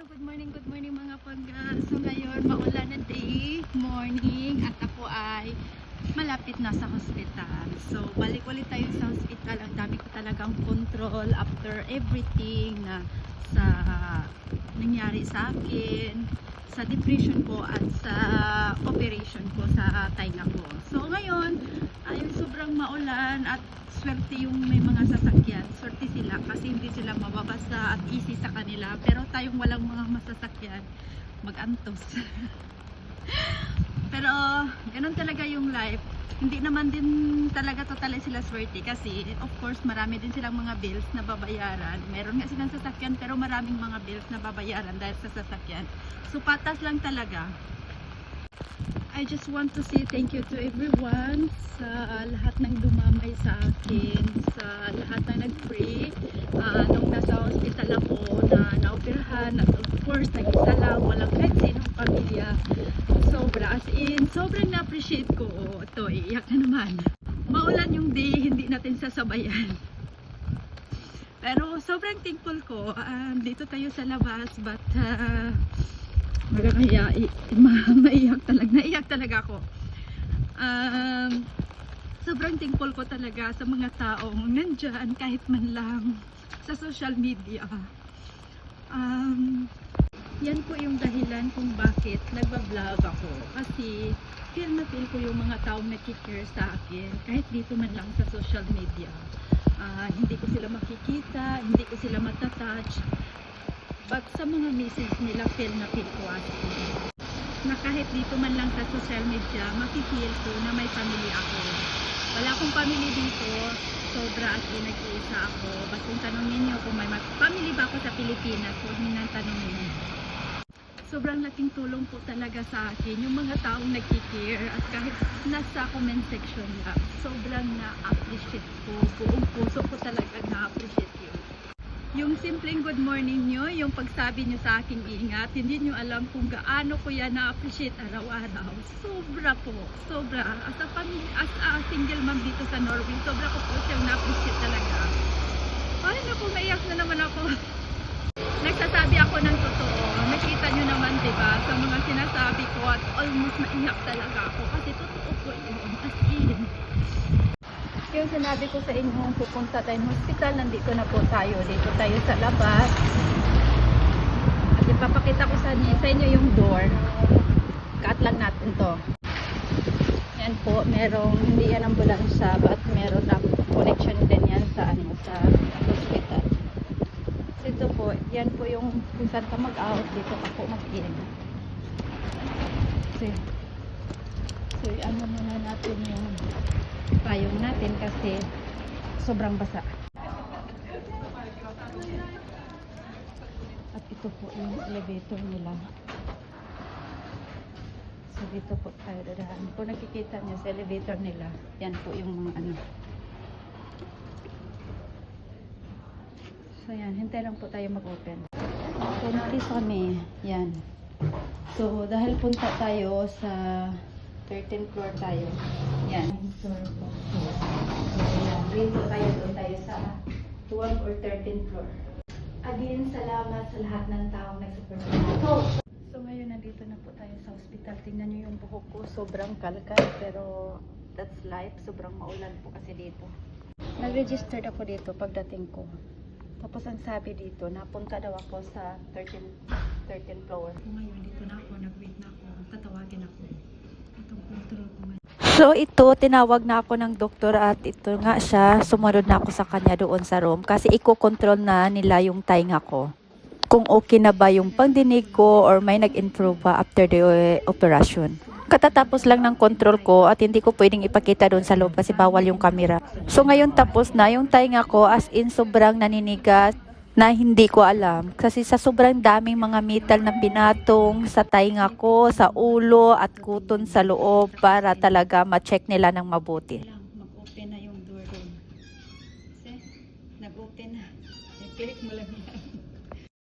So, good morning, good morning mga pangga. So, ngayon, maulan na day, morning, at ako ay malapit na sa hospital. So, balik ulit tayo sa hospital. Ang dami ko talagang control after everything na sa nangyari sa akin, sa depression ko at sa operation ko sa tainga ko. So, ngayon, ay sobrang maulan at swerte yung may mga sasakyan. Hindi sila mababasa at easy sa kanila. Pero tayong walang mga masasakyan, mag-antos. Pero ganun talaga yung life. Hindi naman din talaga totally sila swerte kasi of course marami din silang mga bills na babayaran. Meron nga silang sasakyan pero maraming mga bills na babayaran dahil sa sasakyan. So patas lang talaga. I just want to say thank you to everyone sa lahat ng dumamay sa akin, sa lahat ng nag-pray ah, nung nasa hospital ako na naoperahan at of course nag-isa lang, walang kahit sinong pamilya. Sobra, as in, sobrang na-appreciate ko. Oh, ito, iiyak na naman. Maulan yung day, hindi natin sasabayan. Pero sobrang thankful ko. Ah, dito tayo sa labas, but ah, Ma- maiyak talaga, naiyak talaga ako. Um, sobrang thankful ko talaga sa mga taong nandyan kahit man lang sa social media. Um, yan po yung dahilan kung bakit nagbablog ako. Kasi feel na feel ko yung mga taong nakikare sa akin kahit dito man lang sa social media. Ah, hindi ko sila makikita, hindi ko sila matatouch. But sa mga message nila, feel na feel ko. Na kahit dito man lang sa social media, makifeel ko na may family ako. Wala akong family dito, sobra at nag-iisa ako. Basta kung tanongin niyo kung may ma- family ba ako sa Pilipinas, huwag niyo nang. Sobrang laking tulong po talaga sa akin yung mga taong nagkikare at kahit nasa comment section lang, sobrang na-appreciate ko. Buong puso ko talaga na-appreciate yun. Yung simpleng good morning nyo, yung pagsabi nyo sa akin ingat, hindi nyo alam kung gaano ko yan na-appreciate araw-araw. Sobra po, sobra. As a, family, as a single mom dito sa Norway, sobra ko po siyang na-appreciate talaga. Ay, naku, maiyak na naman ako. Nagsasabi ako ng totoo. Nakita nyo naman, ba, sa mga sinasabi ko at almost naiyak talaga ako kasi totoo po yun. As in. Yung sinabi ko sa inyo, pupunta tayong hospital, nandito na po tayo. Dito tayo sa labas. At ipapakita ko sa, sa inyo yung door. Cut lang natin to. Yan po, merong, hindi yan ambulansya, but meron na connection din yan sa, ano, sa hospital. So ito po, yan po yung kung saan ka mag-out, dito ka mag-in. So, so ano muna natin natin kasi sobrang basa. At ito po yung elevator nila. So dito po tayo dadaan. Kung nakikita niyo sa elevator nila, yan po yung mga ano. So yan, hintay lang po tayo mag-open. So nandito kami, yan. So dahil punta tayo sa 13th floor tayo. Yan. Floor po. So, yan. Dito tayo, doon tayo sa 12 or 13th floor. Again, salamat sa lahat ng taong nagsupport sa akin. So ngayon, nandito na po tayo sa hospital. Tingnan niyo yung buhok ko. Sobrang kalkal, pero that's life. Sobrang maulan po kasi dito. Nag-registered ako dito pagdating ko. Tapos ang sabi dito, napunta daw ako sa 13, 13 floor. Ngayon, dito na ako. Nag-wait na ako. Tatawagin ako. Itong control ko So ito, tinawag na ako ng doktor at ito nga siya, sumunod na ako sa kanya doon sa room kasi iko-control na nila yung tainga ko. Kung okay na ba yung pagdinig ko or may nag-improve ba after the uh, operation. Katatapos lang ng control ko at hindi ko pwedeng ipakita doon sa loob kasi bawal yung camera. So ngayon tapos na yung tainga ko as in sobrang naninigas na hindi ko alam. Kasi sa sobrang daming mga metal na pinatong sa tainga ko, sa ulo at kuton sa loob para talaga ma-check nila ng mabuti.